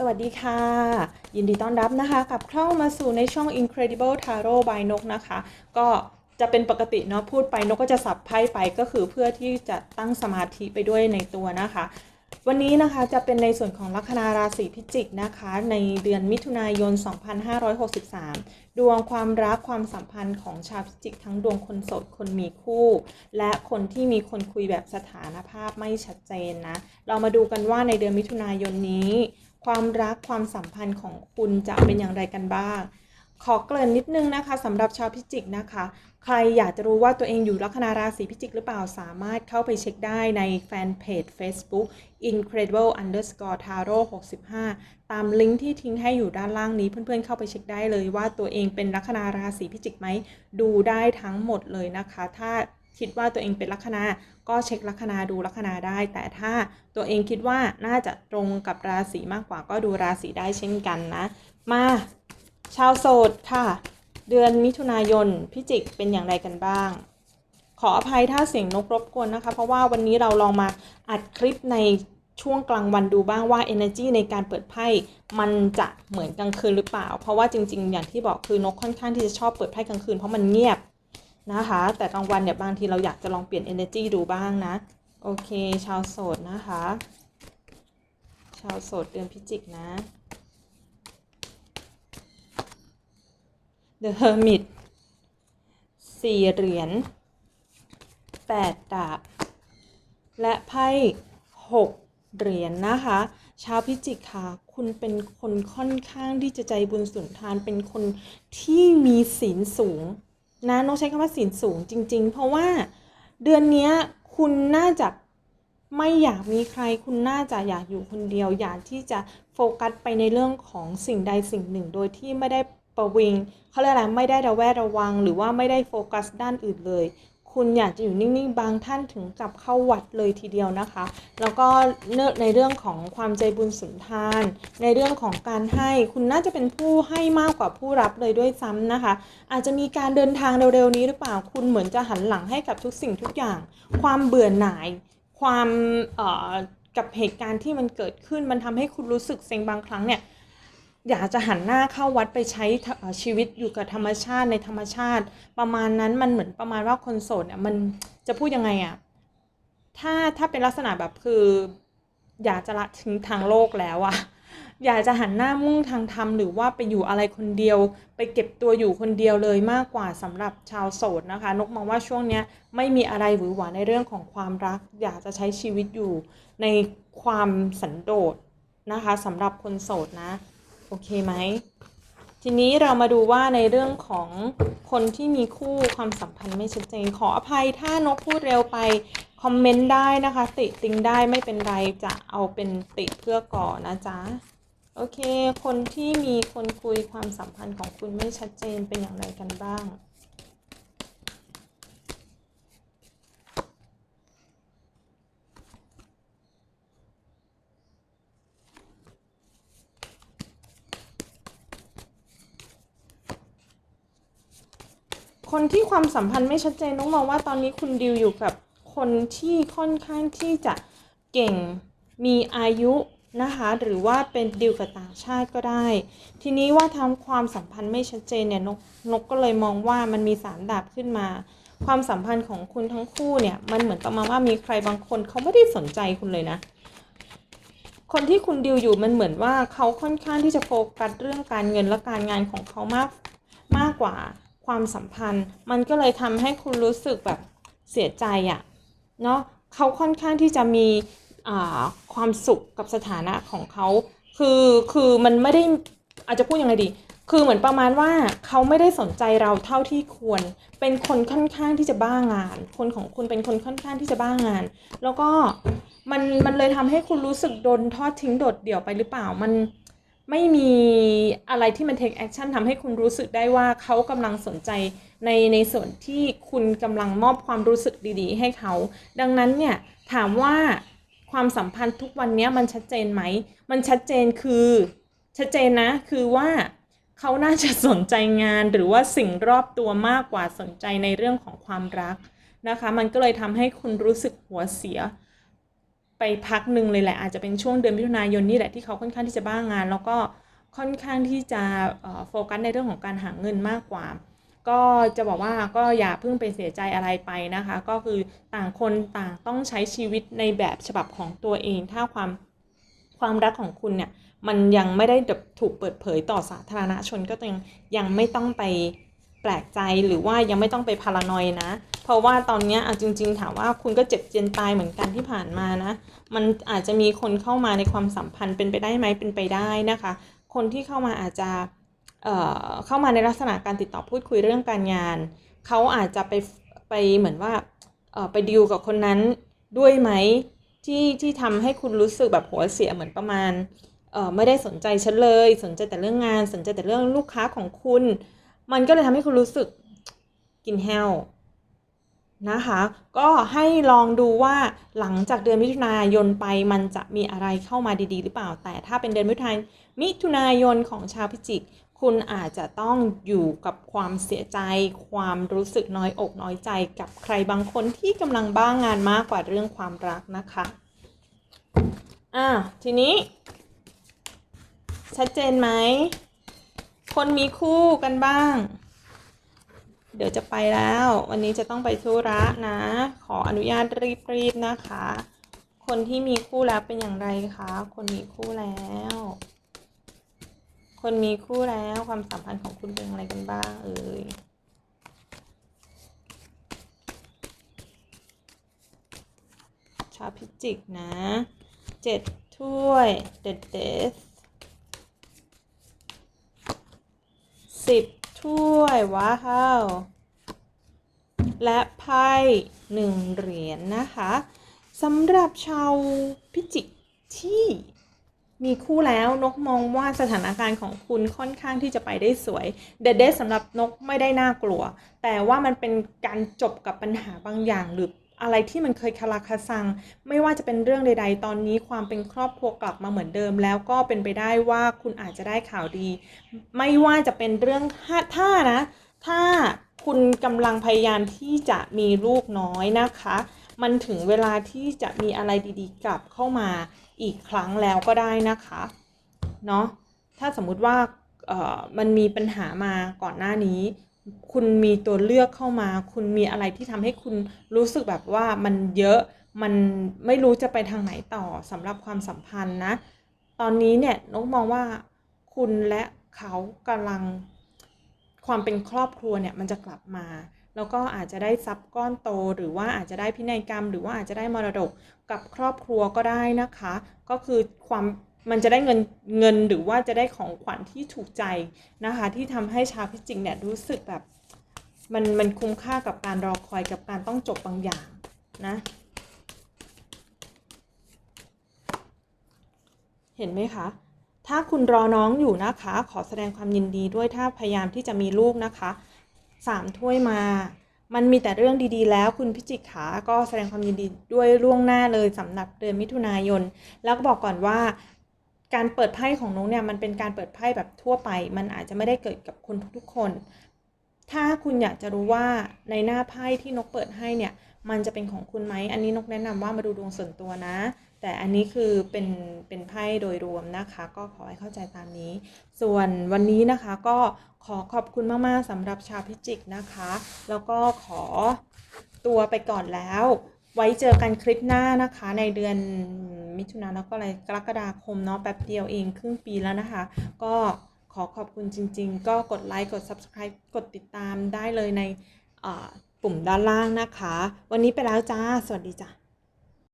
สวัสดีค่ะ ยินดีต้อนรับนะคะกลับเข้ามาสู่ในช่อง Incredible Tarot by นกนะคะ ก็จะเป็นปกติเนาะพูดไปนกก็จะสับไพ่ไปก็คือเพื่อที่จะตั้งสมาธิไปด้วยในตัวนะคะ วันนี้นะคะจะเป็นในส่วนของลัคนาราศีพิจิกนะคะ ในเดือนมิถุนายน 2563 ดวงความรักความสัมพันธ์ของชาวพิจิกทั้งดวงคนโสดคนมีคู่ และคนที่มีคนคุยแบบสถานภาพไม่ชัดเจนนะ เรามาดูกันว่าในเดือนมิถุนายนนี้ ความรักความสัมพันธ์ของคุณจะเป็นอย่างไรกันบ้าง ขอเกริ่นนิดนึงนะคะสำหรับชาวพิจิกนะคะ ใครอยากจะรู้ว่าตัวเองอยู่ลัคนาราศีพิจิกหรือเปล่าสามารถเข้าไปเช็คได้ในแฟนเพจ Facebook incredible underscore tarot 65 ตามลิงก์ที่ทิ้งให้อยู่ด้านล่างนี้เพื่อนๆเข้าไปเช็คได้เลยว่าตัวเองเป็นลัคนาราศีพิจิกไหมดูได้ทั้งหมดเลยนะคะ ถ้า คิดว่าตัวเองเป็นลัคนา ก็เช็คลัคนาดูลัคนาได้ แต่ถ้าตัวเองคิดว่าน่าจะตรงกับราศีมากกว่าก็ดูราศีได้เช่นกันนะ มาชาวโสดค่ะ เดือนมิถุนายนพิจิกเป็นอย่างไรกันบ้าง ขออภัยถ้าเสียงนกรบกวนนะคะ เพราะว่าวันนี้เราลองมาอัดคลิปในช่วงกลางวันดูบ้างว่า energy ในการเปิดไพ่มันจะเหมือนกลางคืนหรือเปล่า เพราะว่าจริง ๆ อย่างที่บอกคือนกค่อนข้างที่จะชอบเปิดไพ่กลางคืนเพราะมันเงียบ นะคะ แต่กลางวันเนี่ยบางทีเราอยากจะลองเปลี่ยน energy ดูบ้างนะ โอเค ชาวโสดนะคะ ชาวโสดเดือนพิจิกนะ The Hermit สี่เหรียญแปดดาบ และไพ่หกเหรียญนนะคะ ชาวพิจิกค่ะ คุณเป็นคนค่อนข้างที่จะใจบุญสุนทาน เป็นคนที่มีศีลสูง นะน้องใช้คำว่าศีลสูงจริง ๆ เพราะว่าเดือนนี้คุณน่าจะไม่อยากมีใคร คุณน่าจะอยากอยู่คนเดียว อยากที่จะโฟกัสไปในเรื่องของสิ่งใดสิ่งหนึ่ง โดยที่ไม่ได้ประวิงเขาเรียกอะไรไม่ได้ระแวดระวัง หรือว่าไม่ได้โฟกัสด้านอื่นเลย คุณอยากจะอยู่นิ่งๆ บางท่านถึงกับเข้าวัดเลยทีเดียวนะคะ แล้วก็ในเรื่องของความใจบุญสุนทาน ในเรื่องของการให้คุณน่าจะเป็นผู้ให้มากกว่าผู้รับเลยด้วยซ้ำนะคะ อาจจะมีการเดินทางเร็วๆนี้หรือเปล่าคุณเหมือนจะหันหลังให้กับทุกสิ่งทุกอย่าง ความเบื่อหน่าย ความกับเหตุการณ์ที่มันเกิดขึ้นมันทำให้คุณรู้สึกเซ็งบางครั้งเนี่ย อยากจะหันหน้าเข้าวัดไปใช้ชีวิตอยู่กับธรรมชาติในธรรมชาติ ประมาณนั้นมันเหมือนประมาณว่าคนโสดเนี่ยมันจะพูดยังไงอะถ้าถ้าเป็นลักษณะแบบคือ อยากจะละทิ้งทางโลกแล้วอะอยากจะหันหน้ามุ่งทางธรรมหรือว่าไปอยู่อะไรคนเดียว ไปเก็บตัวอยู่คนเดียวเลยมากกว่าสำหรับชาวโสดนะคะ นกมองว่าช่วงเนี้ยไม่มีอะไรหวือหวาในเรื่องของความรัก อยากจะใช้ชีวิตอยู่ในความสันโดษนะคะสำหรับคนโสดนะ โอเคไหมทีนี้เรามาดูว่าในเรื่องของคนที่มีคู่ความสัมพันธ์ไม่ชัดเจนขออภัยถ้านกพูดเร็วไป คอมเมนต์ได้นะคะ ติติงได้ไม่เป็นไรจะเอาเป็นติเพื่อก่อนะจ๊ะ โอเค คนที่มีคนคุยความสัมพันธ์ของคุณไม่ชัดเจนเป็นอย่างไรกันบ้าง คนที่ความสัมพันธ์ไม่ชัดเจนต้องมองว่าตอนนี้คุณดิวอยู่กับคนที่ค่อนข้างที่จะเก่งมีอายุนะคะหรือว่าเป็นดิวกับต่างชาติก็ได้ ทีนี้ว่าทำความสัมพันธ์ไม่ชัดเจนเนี่ยนกนกก็เลยมองว่ามันมีสารดาบขึ้นมา ความสัมพันธ์ของคุณทั้งคู่เนี่ยมันเหมือนประมาณว่ามีใครบางคนเขาไม่ได้สนใจคุณเลยนะ คนที่คุณดิวอยู่มันเหมือนว่าเขาค่อนข้างที่จะโฟกัสเรื่องการเงินและการงานของเขามากมากกว่า ความสัมพันธ์ มันก็เลยทำให้คุณรู้สึกแบบเสียใจอะเนาะเขาค่อนข้างที่จะมีความสุขกับสถานะของเขาคือคือมันไม่ได้อาจจะพูดยังไงดี คือเหมือนประมาณว่าเขาไม่ได้สนใจเราเท่าที่ควร เป็นคนค่อนข้างที่จะบ้างาน คนของคุณเป็นคนค่อนข้างที่จะบ้างาน แล้วก็มันมันเลยทำให้คุณรู้สึกโดนทอดทิ้งโดดเดี่ยวไปหรือเปล่ามัน ไม่มีอะไรที่มัน take action ทำให้คุณรู้สึกได้ว่าเขากำลังสนใจในในส่วนที่คุณกำลังมอบความรู้สึกดี ๆ ให้เขา ดังนั้นเนี่ยถามว่าความสัมพันธ์ทุกวันนี้มันชัดเจนไหม มันชัดเจนคือ ชัดเจนนะคือว่าเขาน่าจะสนใจงานหรือว่าสิ่งรอบตัวมากกว่าสนใจในเรื่องของความรักนะคะ มันก็เลยทำให้คุณรู้สึกหัวเสีย ไปพักหนึ่งเลยแหละ อาจจะเป็นช่วงเดือนมิถุนายนนี่แหละที่เขาค่อนข้างที่จะบ้างงาน แล้วก็ค่อนข้างที่จะโฟกัสในเรื่องของการหาเงินมากกว่า ก็จะบอกว่าก็อย่าเพิ่งไปเสียใจอะไรไปนะคะ ก็คือต่างคนต่างต้องใช้ชีวิตในแบบฉบับของตัวเอง ถ้าความความรักของคุณเนี่ยมันยังไม่ได้ถูกเปิดเผยต่อสาธารณชนก็ยังยังไม่ต้องไป แปลกใจหรือว่ายังไม่ต้องไปพารานอยนะ เพราะว่าตอนนี้เอาจริง ๆ ถามว่าคุณก็เจ็บเจียนตายเหมือนกันที่ผ่านมานะ มันอาจจะมีคนเข้ามาในความสัมพันธ์เป็นไปได้ไหมเป็นไปได้นะคะ คนที่เข้ามาอาจจะเเข้ามาในลักษณะการติดต่อพูดคุยเรื่องการงาน เขาอาจจะไปไปเหมือนว่าไปดีลกับคนนั้นด้วยไหมที่ที่ทำให้คุณรู้สึกแบบหัวเสียเหมือนประมาณไม่ได้สนใจฉันเลย สนใจแต่เรื่องงาน สนใจแต่เรื่องลูกค้าของคุณ มันก็เลยทำให้คุณรู้สึกกินแห้วนะคะ ก็ให้ลองดูว่าหลังจากเดือนมิถุนายนไปมันจะมีอะไรเข้ามาดีๆ หรือเปล่า แต่ถ้าเป็นเดือนมิถุนายนมิถุนายนของชาวพิจิก คุณอาจจะต้องอยู่กับความเสียใจ ความรู้สึกน้อยอกน้อยใจกับใครบางคนที่กำลังบ้างงานมากกว่าเรื่องความรักนะคะ อ่าทีนี้ ชัดเจนไหม คนมีคู่กันบ้าง เดี๋ยวจะไปแล้ว วันนี้จะต้องไปธุระนะ ขออนุญาตรีบๆนะคะ คนที่มีคู่แล้วเป็นอย่างไรคะ คนมีคู่แล้ว คนมีคู่แล้วความสัมพันธ์ของคุณเป็นอย่างไรกันบ้างเอ่ยชาวพิจิกนะเจ็ดถ้วยเด็ดเด็ด สิบถ้วยว้าวและไพ่หนึ่งเหรียญนนะคะสำหรับชาวพิจิกที่มีคู่แล้วนกมองว่าสถานการณ์ของคุณค่อนข้างที่จะไปได้สวย เดดเดสสำหรับนกไม่ได้น่ากลัว แต่ว่ามันเป็นการจบกับปัญหาบางอย่างหรือ อะไรที่มันเคยคาราคาซัง ไม่ว่าจะเป็นเรื่องใด ๆ ตอนนี้ความเป็นครอบครัวกลับมาเหมือนเดิม แล้วก็เป็นไปได้ว่าคุณอาจจะได้ข่าวดี ไม่ว่าจะเป็นเรื่องถ้าถ้านะ ถ้าคุณกำลังพยายามที่จะมีลูกน้อยนะคะ มันถึงเวลาที่จะมีอะไรดีๆ กลับเข้ามาอีกครั้งแล้วก็ได้นะคะเนาะถ้าสมมุติว่ามันมีปัญหามาก่อนหน้านี้ คุณมีตัวเลือกเข้ามา คุณมีอะไรที่ทำให้คุณรู้สึกแบบว่ามันเยอะมันไม่รู้จะไปทางไหนต่อสำหรับความสัมพันธ์นะ ตอนนี้เนี่ยนกมองว่าคุณและเขากำลังความเป็นครอบครัวเนี่ยมันจะกลับมา แล้วก็อาจจะได้ทรัพย์ก้อนโต หรือว่าอาจจะได้พินัยกรรม หรือว่าอาจจะได้มรดกกับครอบครัวก็ได้นะคะ ก็คือความ มันจะได้เงินเงินหรือว่าจะได้ของขวัญที่ถูกใจนะคะ ที่ทำให้ชาวพิจิกเนี่ยรู้สึกแบบมันมันคุ้มค่ากับการรอคอยกับการต้องจบบางอย่างนะ เห็นไหมคะ ถ้าคุณรอน้องอยู่นะคะ ขอแสดงความยินดีด้วยถ้าพยายามที่จะมีลูกนะคะสามถ้วยมามันมีแต่เรื่องดีๆ แล้วคุณพิจิกขาก็แสดงความยินดีด้วยล่วงหน้าเลยสำหรับเดือนมิถุนายน แล้วก็บอกก่อนว่า การเปิดไพ่ของน้งเนี่ยมันเป็นการเปิดไพ่แบบทั่วไป มันอาจจะไม่ได้เกิดกับคนทุกๆคน ถ้าคุณอยากจะรู้ว่าในหน้าไพ่ที่นกเปิดให้เนี่ย มันจะเป็นของคุณไหม อันนี้นกแนะนำว่ามาดูดวงส่วนตัวนะ แต่อันนี้คือเป็นเป็นไพ่โดยรวมนะคะ ก็ขอให้เข้าใจตามนี้ ส่วนวันนี้นะคะก็ขอขอบคุณมากๆสำหรับชาวพิจิกนะคะ แล้วก็ขอตัวไปก่อนแล้ว ไว้เจอกันคลิปหน้านะคะในเดือน มิถุนาแล้วก็อะไรกรกฎาคมเนาะแป๊บเดียวเองครึ่งปีแล้วนะคะ ก็ขอขอบคุณจริง ๆ ก็กดไลค์กด subscribe กดติดตามได้เลยในปุ่มด้านล่างนะคะ วันนี้ไปแล้วจ้า สวัสดีจ้า